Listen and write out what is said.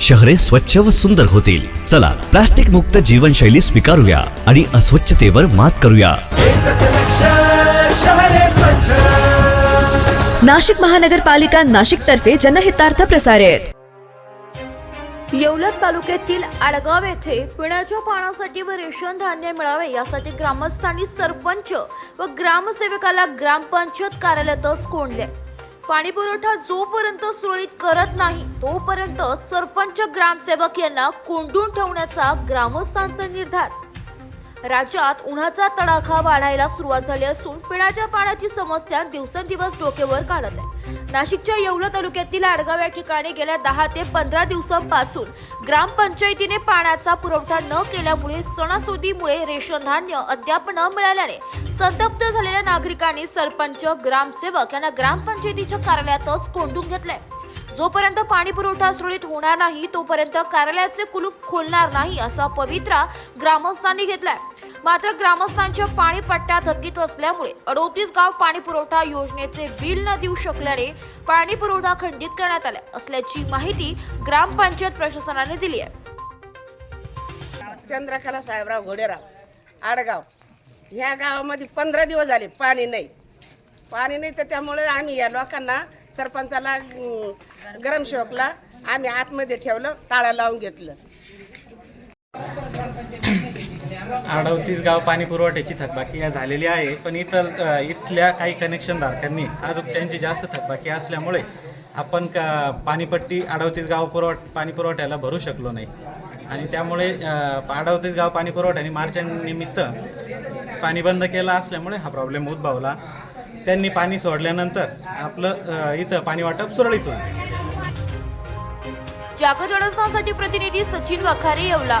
शहरे स्वच्छ व सुंदर होतील. चला प्लास्टिक मुक्त जीवनशैली स्वीकारूया आणि अस्वच्छतेवर मात करूया. नाशिक महानगरपालिका नाशिक तर्फे जनहितार्थ प्रसारित. येवलग तालुक्यातील आडगाव येथे पिण्याच्या पाण्यासाठी व रेशन धान्य मिळावे यासाठी ग्रामस्थांनी सरपंच व ग्रामसेवकाला ग्रामपंचायत कार्यालयातच कोंडले. पाणी पुरवठा जोपर्यंत सुरळीत करत नाही तोपर्यंत सरपंच ग्रामसेवक यांना कोंडून ठेवण्याचा ग्रामस्थांचा निर्धार. राज्यात उन्हाचा तडाखा वाढायला सुरुवात झाली असून पिण्याच्या पाण्याची समस्या दिवसेंदिवस डोकेवर काढत आहे. नाशिकच्या येवला तालुक्यातील आडगाव या ठिकाणी गेल्या दहा ते पंधरा दिवसांपासून ग्रामपंचायतीने पाण्याचा पुरवठा न केल्यामुळे सणासुदीमुळे रेशन धान्य अद्याप न मिळाल्याने संतप्त झालेल्या नागरिकांनी सरपंच ग्रामसेवक यांना ग्रामपंचायतीच्या कार्यालयातच कोंडून घेतलंय. जोपर्यंत पाणी पुरवठा सुरळीत होणार नाही तोपर्यंत कार्यालयाचे कुलूप खोलणार नाही असा पवित्रा ग्रामस्थांनी घेतलाय. मात्र ग्रामस्थांच्या पाणी पट्ट्या थकीत असल्यामुळे अडोतीस गाव पाणी पुरवठा योजनेचे बिल न देऊ शकल्याने पाणी पुरवठा खंडित करण्यात आला असल्याची माहिती ग्रामपंचायत प्रशासनाने दिली आहे. चंद्रकला साहेबराव घोडेराव आडगाव. ह्या गावामध्ये पंधरा दिवस झाले पाणी नाही. पाणी नाही तर त्यामुळे आम्ही या लोकांना सरपंचाला गरम शोकला आम्ही आतमध्ये ठेवलं टाळा लावून घेतलं. अडवतीस गाव पाणी पुरवठ्याची थकबाकी या झालेली आहे पण इतर इथल्या काही कनेक्शनधारकांनी अजून त्यांची जास्त थकबाकी असल्यामुळे आपण का पाणीपट्टी अडवतीस गाव पुरवठ पाणी पुरवठ्याला भरू शकलो नाही. आणि त्यामुळे अडवतीस गाव पाणी पुरवठ्याने मार्चनिमित्त पाणी बंद केलं असल्यामुळे हा प्रॉब्लेम उद्भवला. त्यांनी पाणी सोडल्यानंतर आपलं इथं पाणी वाटप सुरळीत होईल. जागर जनस्थानसाठी प्रतिनिधी सचिन वखारे येवला.